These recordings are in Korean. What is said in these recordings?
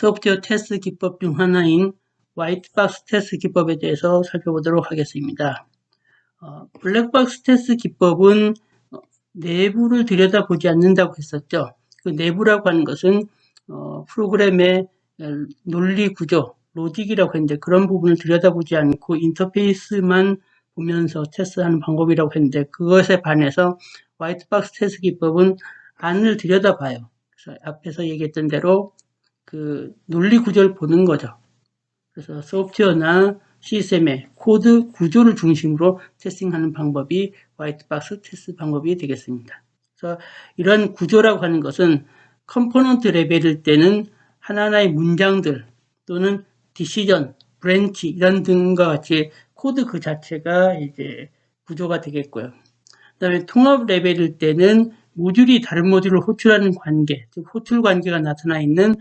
소프트웨어 테스트 기법 중 하나인 화이트박스 테스트 기법에 대해서 살펴보도록 하겠습니다. 어, 블랙박스 테스트 기법은 어, 내부를 들여다보지 않는다고 했었죠. 그 내부라고 하는 것은 어, 프로그램의 논리 구조, 로직이라고 했는데 그런 부분을 들여다보지 않고 인터페이스만 보면서 테스트하는 방법이라고 했는데 그것에 반해서 화이트박스 테스트 기법은 안을 들여다봐요. 그래서 앞에서 얘기했던 대로 그 논리 구조를 보는 거죠. 그래서 소프트웨어나 시스템의 코드 구조를 중심으로 테스팅하는 방법이 화이트박스 테스트 방법이 되겠습니다. 그래서 이런 구조라고 하는 것은 컴포넌트 레벨일 때는 하나하나의 문장들 또는 디시전, 브랜치 이런 등과 같이 코드 그 자체가 이제 구조가 되겠고요. 그 다음에 통합 레벨일 때는 모듈이 다른 모듈을 호출하는 관계, 즉 호출 관계가 나타나 있는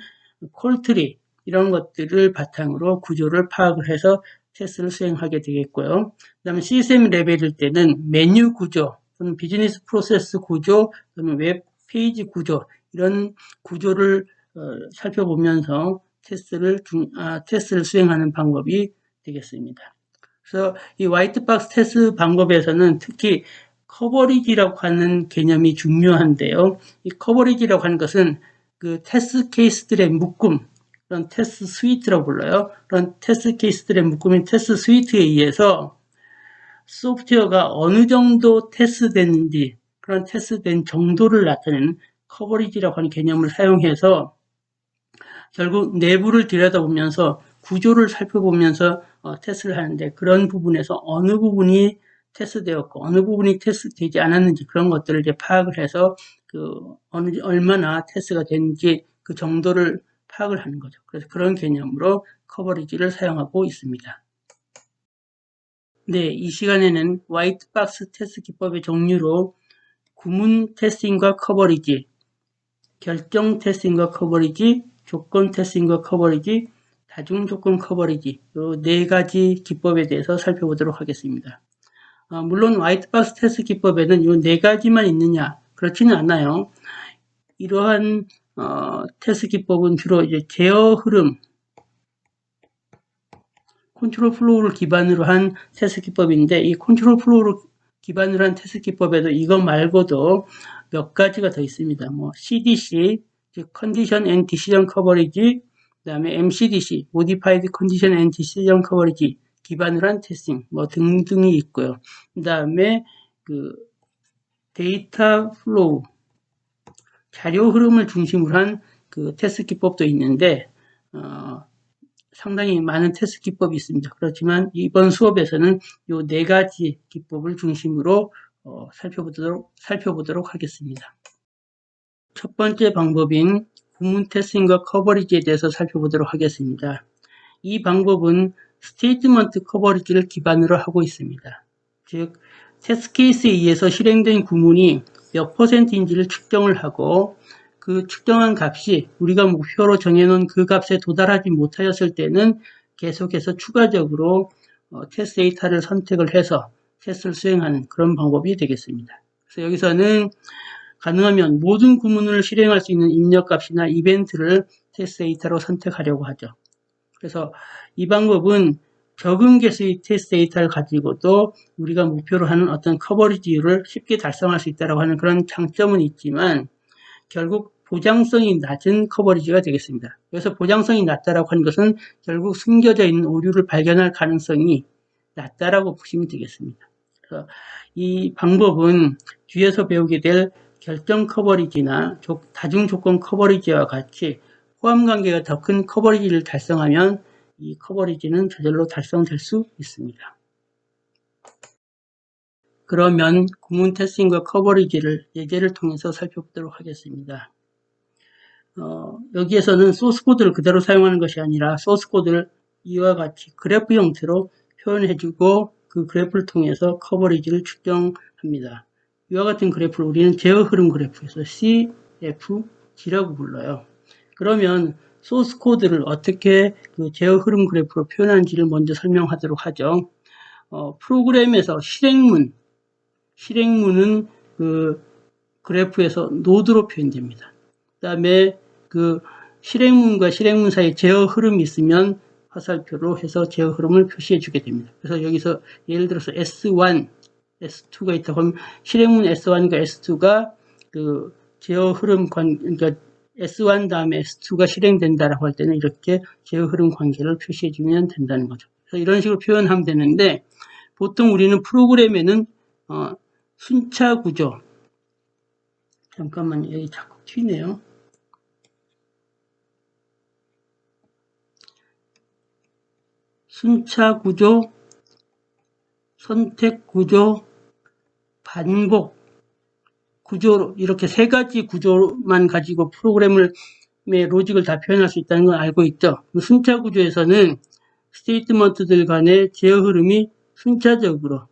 콜트리 이런 것들을 바탕으로 구조를 파악을 해서 테스트를 수행하게 되겠고요. 그 다음에 시스템 레벨일 때는 메뉴 구조, 또는 비즈니스 프로세스 구조, 또는 웹 페이지 구조 이런 구조를 어, 살펴보면서 테스트를 중, 아, 테스트를 수행하는 방법이 되겠습니다. 그래서 이 화이트박스 테스트 방법에서는 특히 커버리지라고 하는 개념이 중요한데요. 이 커버리지라고 하는 것은 그 테스트 케이스들의 묶음, 그런 테스트 스위트라고 불러요. 그런 테스트 케이스들의 묶음인 테스트 스위트에 의해서 소프트웨어가 어느 정도 테스트됐는지 그런 테스트된 정도를 나타내는 커버리지라고 하는 개념을 사용해서 결국 내부를 들여다보면서 구조를 살펴보면서 어, 테스트를 하는데 그런 부분에서 어느 부분이 테스트되었고 어느 부분이 테스트되지 않았는지 그런 것들을 이제 파악을 해서 그 어느 얼마나 테스트가 됐는지 그 정도를 파악을 하는 거죠. 그래서 그런 개념으로 커버리지를 사용하고 있습니다. 네, 이 시간에는 화이트박스 테스트 기법의 종류로 구문 테스팅과 커버리지, 결정 테스팅과 커버리지, 조건 테스팅과 커버리지, 다중 조건 커버리지 이네 가지 기법에 대해서 살펴보도록 하겠습니다. 아, 물론 화이트박스 테스트 기법에는 이 네 가지만 있느냐 그렇지는 않아요. 이러한 어, 테스트 기법은 주로 이제 제어 흐름, 컨트롤 플로우를 기반으로 한 테스트 기법인데 이 컨트롤 플로우를 기반으로 한 테스트 기법에도 이거 말고도 몇 가지가 더 있습니다. 뭐 CDC, 즉 Condition and Decision Coverage, 그 다음에 MCDC, Modified Condition and Decision Coverage 기반으로 한 테스팅 뭐 등등이 있고요. 그 다음에 그 데이터 플로우 자료 흐름을 중심으로 한 그 테스트 기법도 있는데 어, 상당히 많은 테스트 기법이 있습니다. 그렇지만 이번 수업에서는 이 네 가지 기법을 중심으로 어, 살펴보도록, 살펴보도록 하겠습니다. 첫 번째 방법인 구문 테스팅과 커버리지에 대해서 살펴보도록 하겠습니다. 이 방법은 스테이트먼트 커버리지를 기반으로 하고 있습니다. 즉, 테스트 케이스에 의해서 실행된 구문이 몇 퍼센트인지를 측정을 하고 그 측정한 값이 우리가 목표로 정해놓은 그 값에 도달하지 못하였을 때는 계속해서 추가적으로 어, 테스트 데이터를 선택을 해서 테스트를 수행하는 그런 방법이 되겠습니다. 그래서 여기서는 가능하면 모든 구문을 실행할 수 있는 입력값이나 이벤트를 테스트 데이터로 선택하려고 하죠. 그래서 이 방법은 적은 개수의 테스트 데이터를 가지고도 우리가 목표로 하는 어떤 커버리지율을 쉽게 달성할 수 있다고 하는 그런 장점은 있지만 결국 보장성이 낮은 커버리지가 되겠습니다. 그래서 보장성이 낮다라고 하는 것은 결국 숨겨져 있는 오류를 발견할 가능성이 낮다라고 보시면 되겠습니다. 그래서 이 방법은 뒤에서 배우게 될 결정 커버리지나 다중 조건 커버리지와 같이 호환 관계가 더 큰 커버리지를 달성하면 이 커버리지는 저절로 달성될 수 있습니다. 그러면 구문 테스팅과 커버리지를 예제를 통해서 살펴보도록 하겠습니다. 어, 여기에서는 소스 코드를 그대로 사용하는 것이 아니라 소스 코드를 이와 같이 그래프 형태로 표현해주고 그 그래프를 통해서 커버리지를 측정합니다. 이와 같은 그래프를 우리는 제어 흐름 그래프에서 CFG라고 불러요. 그러면 소스 코드를 어떻게 그 제어 흐름 그래프로 표현하는지를 먼저 설명하도록 하죠. 어, 프로그램에서 실행문, 실행문은 그 그래프에서 노드로 표현됩니다. 그 다음에 그 실행문과 실행문 사이에 제어 흐름이 있으면 화살표로 해서 제어 흐름을 표시해 주게 됩니다. 그래서 여기서 예를 들어서 S1, S2가 있다 그러면 실행문 S1과 S2가 그 제어 흐름 관 그러니까 S1 다음에 S2가 실행된다라고 할 때는 이렇게 제어 흐름 관계를 표시해 주면 된다는 거죠. 그래서 이런 식으로 표현하면 되는데 보통 우리는 프로그램에는 어, 순차 구조 잠깐만 여기 자꾸 튀네요. 순차 구조, 선택 구조, 반복 구조로 이렇게 세 가지 구조만 가지고 프로그램을 의 로직을 다 표현할 수 있다는 걸 알고 있죠. 순차 구조에서는 스테이트먼트들 간의 제어 흐름이 순차적으로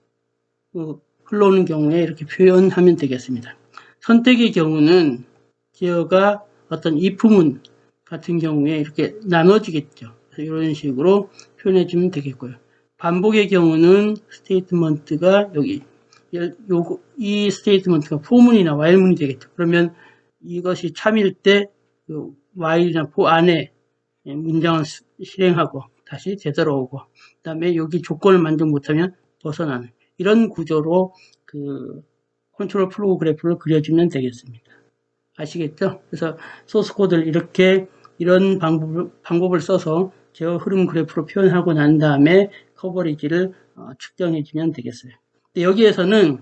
그 흘러오는 경우에 이렇게 표현하면 되겠습니다. 선택의 경우는 제어가 어떤 if문 같은 경우에 이렇게 나눠지겠죠. 이런 식으로 표현해 주면 되겠고요. 반복의 경우는 스테이트먼트가 여기 요, 이 스테이트먼트가 포문이나 while문이 되겠죠. 그러면 이것이 참일 때 그 while이나 포 안에 문장을 수- 실행하고 다시 되돌아오고 그 다음에 여기 조건을 만족 못하면 벗어나는 이런 구조로 그 컨트롤 플로우 그래프를 그려주면 되겠습니다. 아시겠죠? 그래서 소스 코드를 이렇게 이런 방법을, 방법을 써서 제어 흐름 그래프로 표현하고 난 다음에 커버리지를 어, 측정해 주면 되겠어요. 근데 여기에서는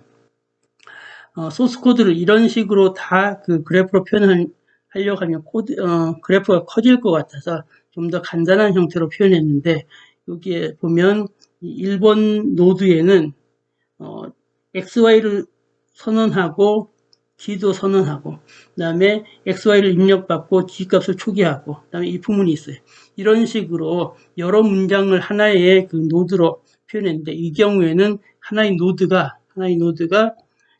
어, 소스 코드를 이런 식으로 다 그 그래프로 표현하려고 하면 코드, 어, 그래프가 커질 것 같아서 좀 더 간단한 형태로 표현했는데 여기에 보면 이 1번 노드에는 어, XY를 선언하고 G도 선언하고 그 다음에 XY를 입력받고 G 값을 초기하고 그 다음에 이 부분이 있어요. 이런 식으로 여러 문장을 하나의 그 노드로 표현했는데 이 경우에는 하나의 노드가 하나의 노드가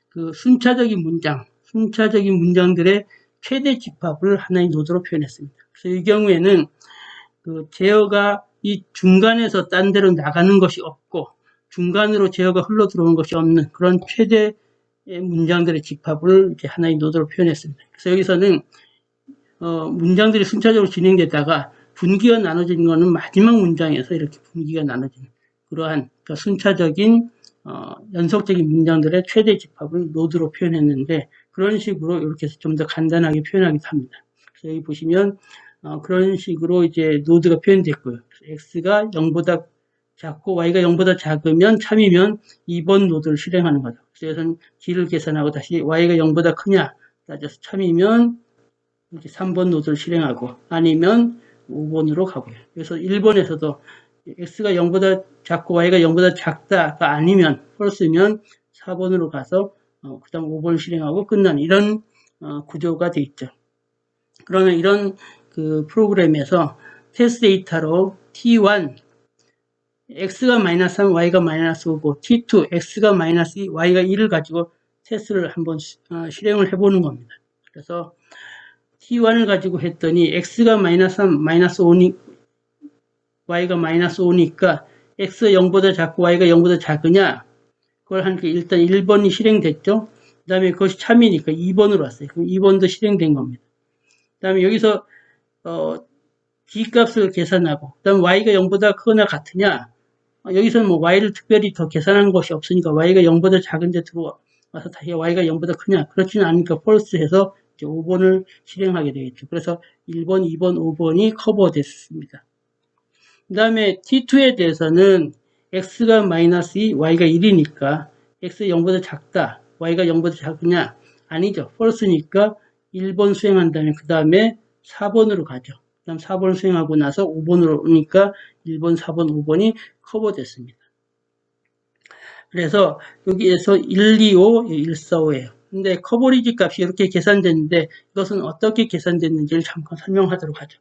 그 순차적인 문장, 순차적인 문장들의 최대 집합을 하나의 노드로 표현했습니다. 그래서 이 경우에는 그 제어가 이 중간에서 딴 데로 나가는 것이 없고 중간으로 제어가 흘러 들어오는 것이 없는 그런 최대 문장들의 집합을 이렇게 하나의 노드로 표현했습니다. 그래서 여기서는 어, 문장들이 순차적으로 진행되다가 분기가 나눠지는 것은 마지막 문장에서 이렇게 분기가 나눠지는 그러한 그러니까 순차적인 어, 연속적인 문장들의 최대 집합을 노드로 표현했는데 그런 식으로 이렇게 해서 좀 더 간단하게 표현하기도 합니다. 여기 보시면 어, 그런 식으로 이제 노드가 표현됐고요. x가 0보다 작고 y가 0보다 작으면 참이면 2번 노드를 실행하는 거죠. 그래서 g를 계산하고 다시 y가 0보다 크냐 따져서 참이면 이렇게 3번 노드를 실행하고 아니면 5번으로 가고요. 그래서 1번에서도 x가 0보다 작고 y가 0보다 작다가 아니면 펄스면 4번으로 가서 어, 그 다음 5번을 실행하고 끝나는 이런 어, 구조가 되어 있죠. 그러면 이런 그 프로그램에서 테스트 데이터로 t1 x가 마이너스 3, y가 마이너스 5고 t2 x가 마이너스 2, y가 1을 가지고 테스트를 한번 시- 어, 실행을 해보는 겁니다. 그래서 t1을 가지고 했더니 x가 마이너스 3, 마이너스 5니 y가 마이너스 5니까 x 0보다 작고 y가 0보다 작으냐 그걸 하니까 일단 1번이 실행됐죠. 그 다음에 그것이 참이니까 2번으로 왔어요. 그럼 2번도 실행된 겁니다. 그 다음에 여기서 어, g 값을 계산하고 그 다음 y가 0보다 크거나 같으냐 어, 여기서는 뭐 y를 특별히 더 계산하는 것이 없으니까 y가 0보다 작은데 들어와서 다시 y가 0보다 크냐 그렇지는 않으니까 false 해서 이제 5번을 실행하게 되겠죠. 그래서 1번, 2번, 5번이 커버됐습니다. 그 다음에 T2에 대해서는 x가 마이너스 2, y가 1이니까 x 0보다 작다, y가 0보다 작으냐? 아니죠. false니까 1번 수행한 다음에 그 다음에 4번으로 가죠. 그 다음 4번을 수행하고 나서 5번으로 오니까 1번, 4번, 5번이 커버됐습니다. 그래서 여기에서 1, 2, 5, 1, 4, 5예요. 근데 커버리지 값이 이렇게 계산됐는데 이것은 어떻게 계산됐는지를 잠깐 설명하도록 하죠.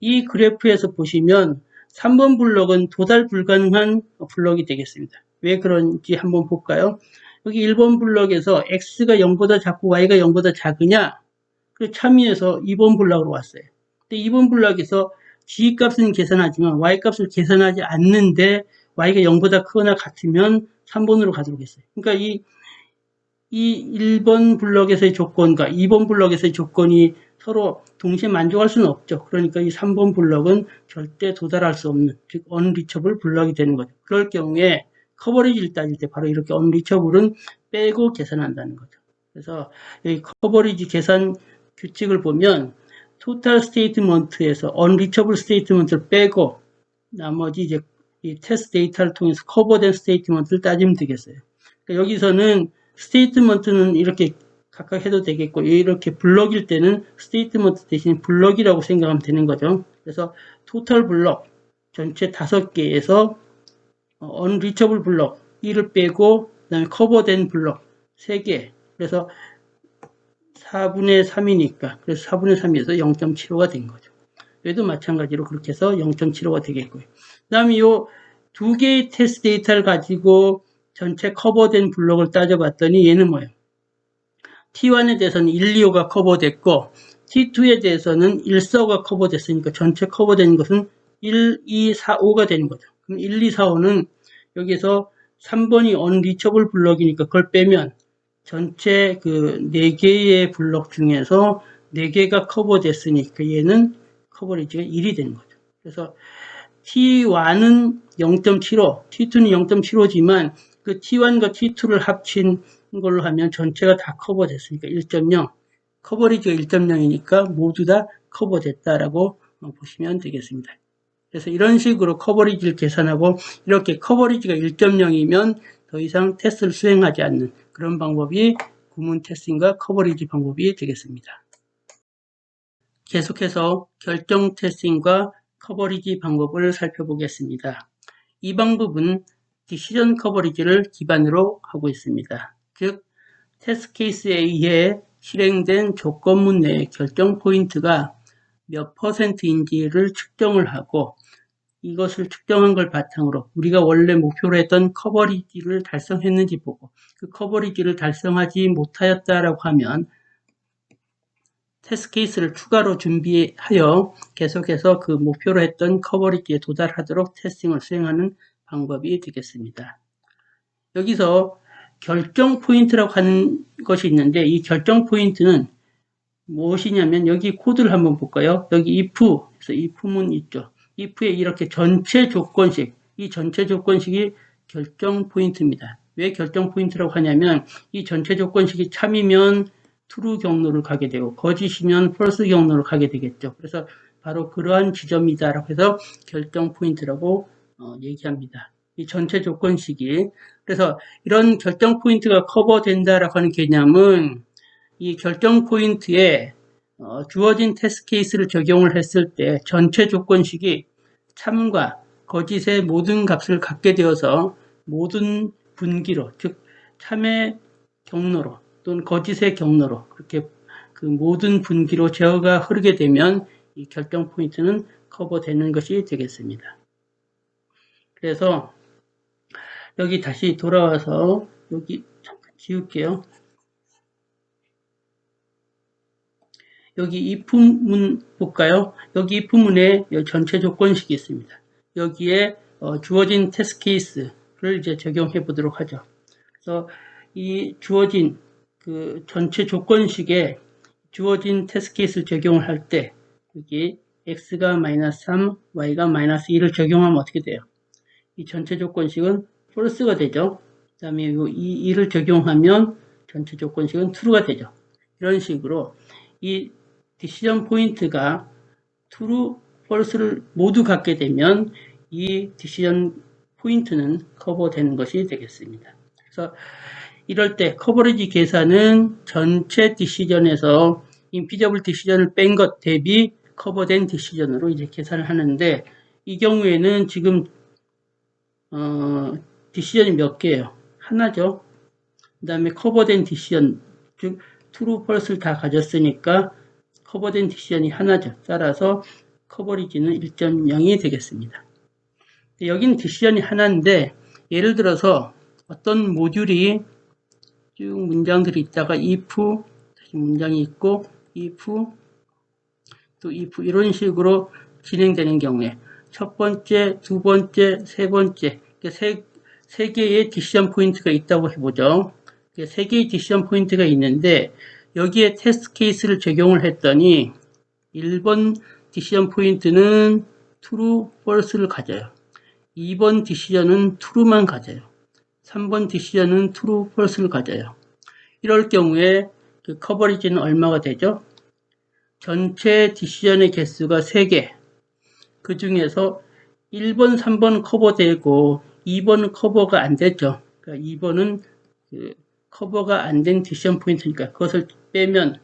이 그래프에서 보시면 3번 블럭은 도달 불가능한 블럭이 되겠습니다. 왜 그런지 한번 볼까요? 여기 1번 블럭에서 x가 0보다 작고 y가 0보다 작으냐? 그 참여해서 2번 블럭으로 왔어요. 근데 2번 블럭에서 g 값은 계산하지만 y 값을 계산하지 않는데 y가 0보다 크거나 같으면 3번으로 가도록 했어요. 그러니까 이 이 1번 블럭에서의 조건과 2번 블럭에서의 조건이 서로 동시에 만족할 수는 없죠. 그러니까 이 3번 블럭은 절대 도달할 수 없는, 즉, 언리처블 블럭이 되는 거죠. 그럴 경우에 커버리지를 따질 때 바로 이렇게 언리처블은 빼고 계산한다는 거죠. 그래서 이 커버리지 계산 규칙을 보면 토탈 스테이트먼트에서 언리처블 스테이트먼트를 빼고 나머지 이제 이 테스트 데이터를 통해서 커버된 스테이트먼트를 따지면 되겠어요. 그러니까 여기서는 스테이트먼트는 이렇게 각각 해도 되겠고 이렇게 블럭일 때는 스테이트먼트 대신 블럭이라고 생각하면 되는 거죠. 그래서 토탈 블럭 전체 다섯 개에서 언리처블 블럭 1을 빼고 그 다음에 커버된 블럭 3개 그래서 4분의 3이니까 그래서 4분의 3에서 0.75가 된 거죠. 얘도 마찬가지로 그렇게 해서 0.75가 되겠고요. 그 다음에 이 두 개의 테스트 데이터를 가지고 전체 커버된 블록을 따져봤더니 얘는 뭐예요? T1에 대해서는 1, 2, 5가 커버됐고 T2에 대해서는 1, 4, 5가 커버됐으니까 전체 커버된 것은 1, 2, 4, 5가 되는 거죠. 그럼 1, 2, 4, 5는 여기서 3번이 unreachable 블럭이니까 그걸 빼면 전체 그 4개의 블럭 중에서 4개가 커버됐으니까 얘는 커버리지가 1이 되는 거죠. 그래서 T1은 0.75, T2는 0.75지만 그 T1과 T2를 합친 걸로 하면 전체가 다 커버됐으니까 1.0. 커버리지가 1.0이니까 모두 다 커버됐다라고 보시면 되겠습니다. 그래서 이런 식으로 커버리지를 계산하고 이렇게 커버리지가 1.0이면 더 이상 테스트를 수행하지 않는 그런 방법이 구문 테스팅과 커버리지 방법이 되겠습니다. 계속해서 결정 테스팅과 커버리지 방법을 살펴보겠습니다. 이 방법은 디시전 커버리지를 기반으로 하고 있습니다. 즉, 테스트 케이스에 의해 실행된 조건문 내의 결정 포인트가 몇 퍼센트인지를 측정을 하고 이것을 측정한 걸 바탕으로 우리가 원래 목표로 했던 커버리지를 달성했는지 보고 그 커버리지를 달성하지 못하였다라고 하면 테스트 케이스를 추가로 준비하여 계속해서 그 목표로 했던 커버리지에 도달하도록 테스팅을 수행하는 방법이 되겠습니다. 여기서 결정 포인트라고 하는 것이 있는데 이 결정 포인트는 무엇이냐면 여기 코드를 한번 볼까요? 여기 if, 그래서 if문 있죠. if에 이렇게 전체 조건식, 이 전체 조건식이 결정 포인트입니다. 왜 결정 포인트라고 하냐면 이 전체 조건식이 참이면 true 경로를 가게 되고 거짓이면 false 경로를 가게 되겠죠. 그래서 바로 그러한 지점이다라고 해서 결정 포인트라고 어, 얘기합니다. 이 전체 조건식이 그래서 이런 결정 포인트가 커버된다라고 하는 개념은 이 결정 포인트에 어, 주어진 테스트 케이스를 적용을 했을 때 전체 조건식이 참과 거짓의 모든 값을 갖게 되어서 모든 분기로 즉 참의 경로로 또는 거짓의 경로로 그렇게 그 모든 분기로 제어가 흐르게 되면 이 결정 포인트는 커버되는 것이 되겠습니다. 그래서 여기 다시 돌아와서 여기 잠깐 지울게요. 여기 if문 볼까요? if if문에 전체 조건식이 있습니다. 여기에 어, 주어진 테스트 케이스를 이제 적용해 보도록 하죠. 그래서 이 주어진 그 전체 조건식에 주어진 테스트 케이스를 적용을 할 때 여기 x가 마이너스 3, y가 마이너스 2를 적용하면 어떻게 돼요? 이 전체 조건식은 false가 되죠. 그 다음에 이 2를 적용하면 전체 조건식은 true가 되죠. 이런 식으로 이 디시전 포인트가 true, false를 모두 갖게 되면 이 디시전 포인트는 커버되는 것이 되겠습니다. 그래서 이럴 때 커버리지 계산은 전체 디시전에서 인피저블 디시전을 뺀 것 대비 커버된 디시전으로 이제 계산을 하는데 이 경우에는 지금 어, 디시전이 몇 개예요? 하나죠. 그 다음에 커버된 디시전 즉 트루 펄스를 다 가졌으니까 커버된 디시전이 하나죠. 따라서 커버리지는 1.0이 되겠습니다. 여기는 디시전이 하나인데 예를 들어서 어떤 모듈이 쭉 문장들이 있다가 if 다시 문장이 있고 if 또 if 이런 식으로 진행되는 경우에 첫 번째, 두 번째, 세 번째 세, 세 개의 디시전 포인트가 있다고 해보죠. 그세 개의 디시전 포인트가 있는데 여기에 테스트 케이스를 적용을 했더니 1번 디시전 포인트는 true, false를 가져요. 2번 디시전은 true만 가져요. 3번 디시전은 true, false를 가져요. 이럴 경우에 그 커버리지는 얼마가 되죠? 전체 디시전의 개수가 3개. 그 중에서 1번, 3번 커버되고 2번은 커버가 안 됐죠. 그러니까 2번은 그 커버가 안 된 디시전 포인트니까 그것을 빼면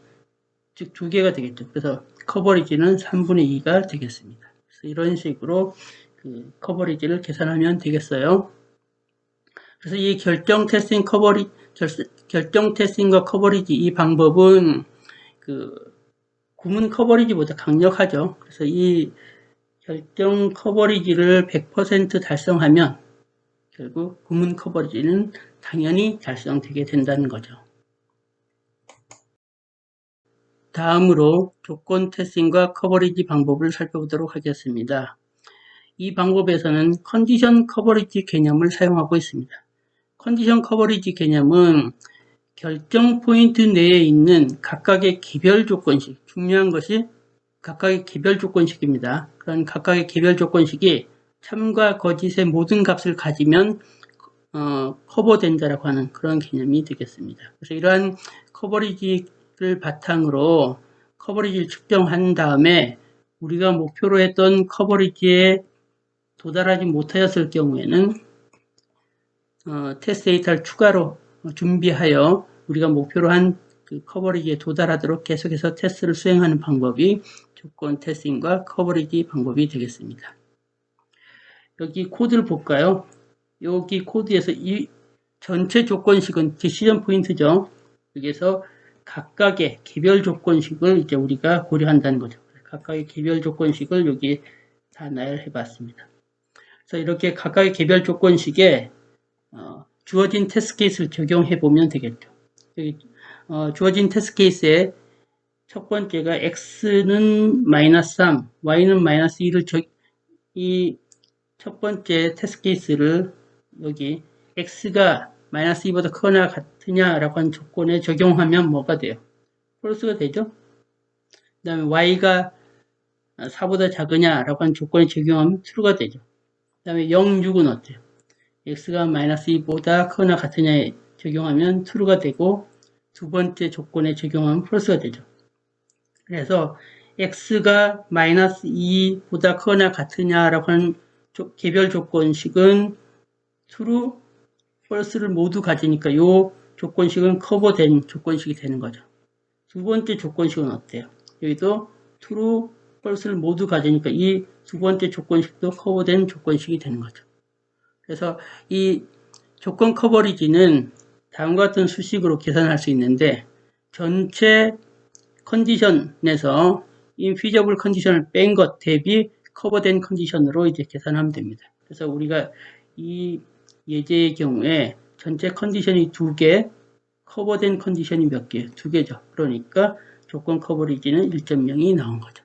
즉 두 개가 되겠죠. 그래서 커버리지는 3분의 2가 되겠습니다. 그래서 이런 식으로 그 커버리지를 계산하면 되겠어요. 그래서 이 결정 테스팅 커버리 결, 결정 테스팅과 커버리지 이 방법은 그 구문 커버리지보다 강력하죠. 그래서 이 결정 커버리지를 100% 달성하면 결국 구문 커버리지는 당연히 달성되게 된다는 거죠. 다음으로 조건 테스팅과 커버리지 방법을 살펴보도록 하겠습니다. 이 방법에서는 컨디션 커버리지 개념을 사용하고 있습니다. 컨디션 커버리지 개념은 결정 포인트 내에 있는 각각의 개별 조건식, 중요한 것이 각각의 개별 조건식입니다. 그런 각각의 개별 조건식이 참과 거짓의 모든 값을 가지면 어, 커버된다라고 하는 그런 개념이 되겠습니다. 그래서 이러한 커버리지를 바탕으로 커버리지를 측정한 다음에 우리가 목표로 했던 커버리지에 도달하지 못하였을 경우에는 어, 테스트 데이터를 추가로 준비하여 우리가 목표로 한 그 커버리지에 도달하도록 계속해서 테스트를 수행하는 방법이 조건 테스팅과 커버리지 방법이 되겠습니다. 여기 코드를 볼까요? 여기 코드에서 이 전체 조건식은 디시전 포인트죠. 여기서 각각의 개별 조건식을 이제 우리가 고려한다는 거죠. 각각의 개별 조건식을 여기 다 나열해 봤습니다. 그래서 이렇게 각각의 개별 조건식에 어, 주어진 테스트 케이스를 적용해 보면 되겠죠. 여기, 어, 주어진 테스트 케이스에 첫 번째가 x는 마이너스 3, y는 마이너스 2를 이 첫 번째 테스트 케이스를 여기 x가 마이너스 2보다 크거나 같으냐라고 하는 조건에 적용하면 뭐가 돼요? 폴스가 되죠? 그 다음에 y가 4보다 작으냐라고 하는 조건에 적용하면 true가 되죠. 그 다음에 0, 6은 어때요? x가 마이너스 2보다 크거나 같으냐에 적용하면 true가 되고 두 번째 조건에 적용하면 플러스가 되죠. 그래서 x가 마이너스 2보다 크거나 같으냐라고 하는 조, 개별 조건식은 true, false를 모두 가지니까 이 조건식은 커버된 조건식이 되는 거죠. 두 번째 조건식은 어때요? 여기도 true, false를 모두 가지니까 이 두 번째 조건식도 커버된 조건식이 되는 거죠. 그래서 이 조건 커버리지는 다음과 같은 수식으로 계산할 수 있는데 전체 컨디션에서 인피저블 컨디션을 뺀 것 대비 커버된 컨디션으로 이제 계산하면 됩니다. 그래서 우리가 이 예제의 경우에 전체 컨디션이 두 개, 커버된 컨디션이 몇 개? 두 개죠. 그러니까 조건 커버리지는 1.0이 나온 거죠.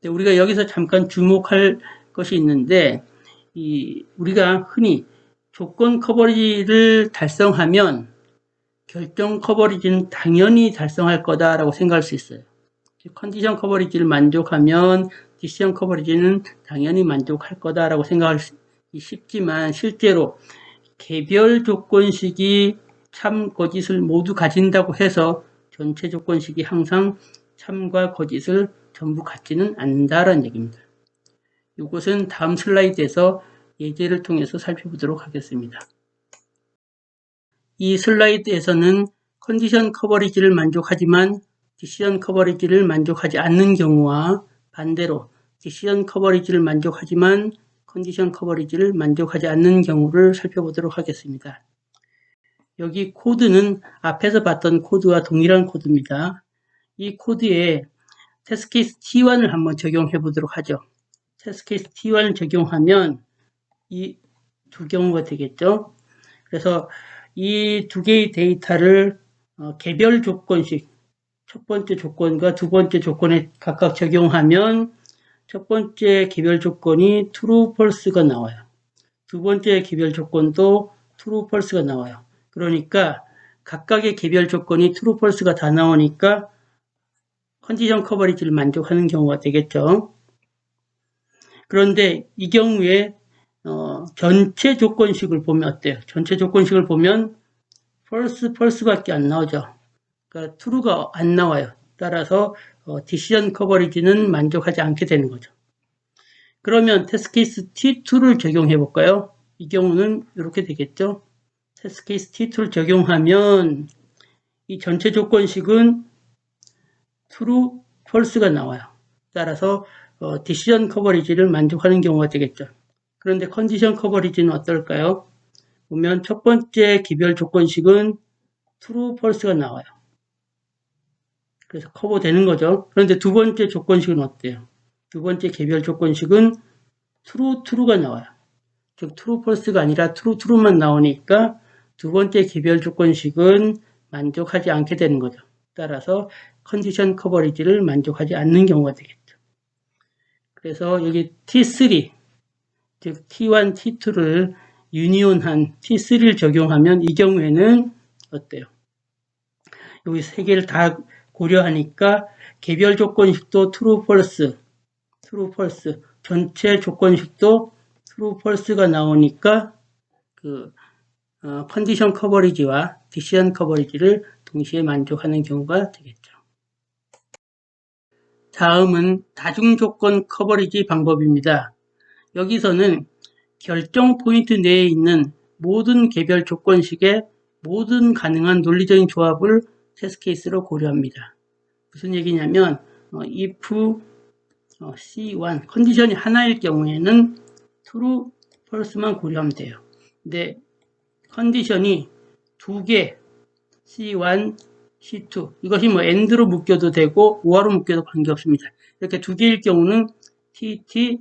근데 우리가 여기서 잠깐 주목할 것이 있는데 이 우리가 흔히 조건 커버리지를 달성하면 결정 커버리지는 당연히 달성할 거다라고 생각할 수 있어요. 컨디션 커버리지를 만족하면 디시전 커버리지는 당연히 만족할 거다라고 생각할 수 쉽지만 실제로 개별 조건식이 참 거짓을 모두 가진다고 해서 전체 조건식이 항상 참과 거짓을 전부 갖지는 않는다라는 얘기입니다. 이것은 다음 슬라이드에서 예제를 통해서 살펴보도록 하겠습니다. 이 슬라이드에서는 컨디션 커버리지를 만족하지만 디시전 커버리지를 만족하지 않는 경우와 반대로 디시전 커버리지를 만족하지만 컨디션 커버리지를 만족하지 않는 경우를 살펴보도록 하겠습니다. 여기 코드는 앞에서 봤던 코드와 동일한 코드입니다. 이 코드에 테스트 케이스 T1을 한번 적용해 보도록 하죠. 테스트 케이스 T1을 적용하면 이 두 경우가 되겠죠. 그래서 이 두 개의 데이터를 어, 개별 조건식 첫 번째 조건과 두 번째 조건에 각각 적용하면 첫 번째 개별 조건이 true, false가 나와요. 두 번째 개별 조건도 true, false가 나와요. 그러니까 각각의 개별 조건이 true, false가 다 나오니까 컨디션 커버리지를 만족하는 경우가 되겠죠. 그런데 이 경우에 어, 전체 조건식을 보면 어때요? 전체 조건식을 보면 false, false밖에 안 나오죠. 그러니까 true가 안 나와요. 따라서 어, decision 커버리지는 만족하지 않게 되는 거죠. 그러면 테스트 케이스 T2를 적용해 볼까요? 이 경우는 이렇게 되겠죠. 테스트 케이스 T2를 적용하면 이 전체 조건식은 true, false가 나와요. 따라서 어, decision 커버리지를 만족하는 경우가 되겠죠. 그런데 컨디션 커버리지는 어떨까요? 보면 첫 번째 기별 조건식은 true, false가 나와요. 그래서 커버되는 거죠. 그런데 두 번째 조건식은 어때요? 두 번째 개별 조건식은 true, true가 나와요. 즉 true, false가 아니라 true, true만 나오니까 두 번째 개별 조건식은 만족하지 않게 되는 거죠. 따라서 컨디션 커버리지를 만족하지 않는 경우가 되겠죠. 그래서 여기 T3, 즉 T1, T2를 유니온한 T3를 적용하면 이 경우에는 어때요? 여기 세 개를 다 고려하니까 개별 조건식도 true, false, true, false, 전체 조건식도 true, false가 나오니까 그 어, 컨디션 커버리지와 디시전 커버리지를 동시에 만족하는 경우가 되겠죠. 다음은 다중조건 커버리지 방법입니다. 여기서는 결정 포인트 내에 있는 모든 개별 조건식의 모든 가능한 논리적인 조합을 테스트 케이스로 고려합니다. 무슨 얘기냐면 어, if 어, C1 컨디션이 하나일 경우에는 true, false만 고려하면 돼요. 근데 컨디션이 두 개 C1, C2 이것이 뭐 AND로 묶여도 되고 OR로 묶여도 관계없습니다. 이렇게 두 개일 경우는 TT,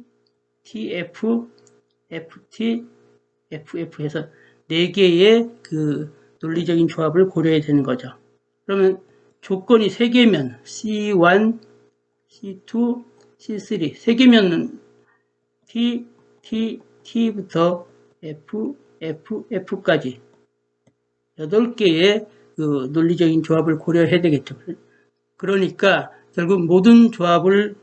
TF, FT, FF 해서 네 개의 그 논리적인 조합을 고려해야 되는 거죠. 그러면 조건이 세 개면 C1, C2, C3 세 개면 T, T, T부터 F, F, F까지 8개의 그 논리적인 조합을 고려해야 되겠죠. 그러니까 결국 모든 조합을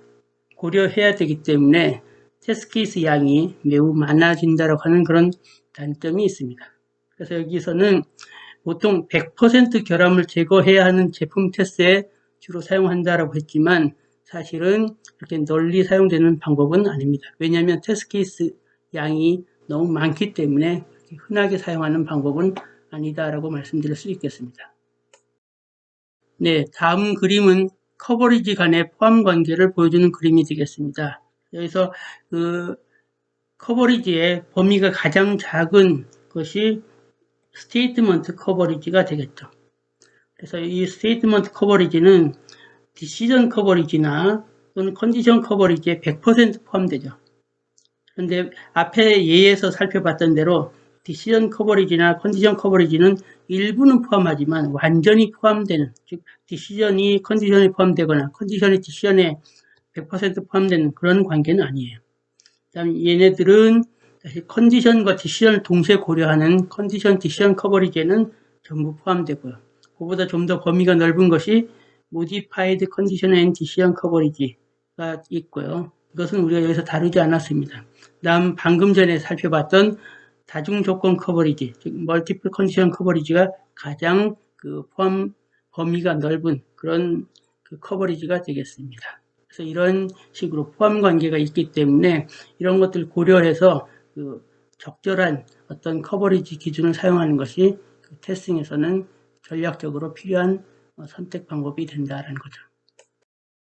고려해야 되기 때문에 테스트 케이스 양이 매우 많아진다고 하는 그런 단점이 있습니다. 그래서 여기서는 보통 100% 결함을 제거해야 하는 제품 테스트에 주로 사용한다라고 했지만 사실은 그렇게 널리 사용되는 방법은 아닙니다. 왜냐하면 테스트 케이스 양이 너무 많기 때문에 흔하게 사용하는 방법은 아니다라고 말씀드릴 수 있겠습니다. 네, 다음 그림은 커버리지 간의 포함 관계를 보여주는 그림이 되겠습니다. 여기서 그 커버리지의 범위가 가장 작은 것이 스테이트먼트 커버리지가 되겠죠. 그래서 이 스테이트먼트 커버리지는 디시전 커버리지나 또는 컨디션 커버리지에 100% 포함되죠. 그런데 앞에 예에서 살펴봤던 대로 디시전 커버리지나 컨디션 커버리지는 일부는 포함하지만 완전히 포함되는 즉 디시전이 컨디션에 포함되거나 컨디션이 디시전에 100% 포함되는 그런 관계는 아니에요. 그다음 얘네들은 컨디션과 디시전을 동시에 고려하는 컨디션 디시전 커버리지에는 전부 포함되고요. 그보다 좀 더 범위가 넓은 것이 Modified Condition and Decision Coverage가 있고요. 이것은 우리가 여기서 다루지 않았습니다. 다음 방금 전에 살펴봤던 다중 조건 커버리지, 즉 멀티플 컨디션 커버리지가 가장 그 포함 범위가 넓은 그런 그 커버리지가 되겠습니다. 그래서 이런 식으로 포함 관계가 있기 때문에 이런 것들 고려해서 그 적절한 어떤 커버리지 기준을 사용하는 것이 그 테스팅에서는 전략적으로 필요한 어, 선택 방법이 된다는 거죠.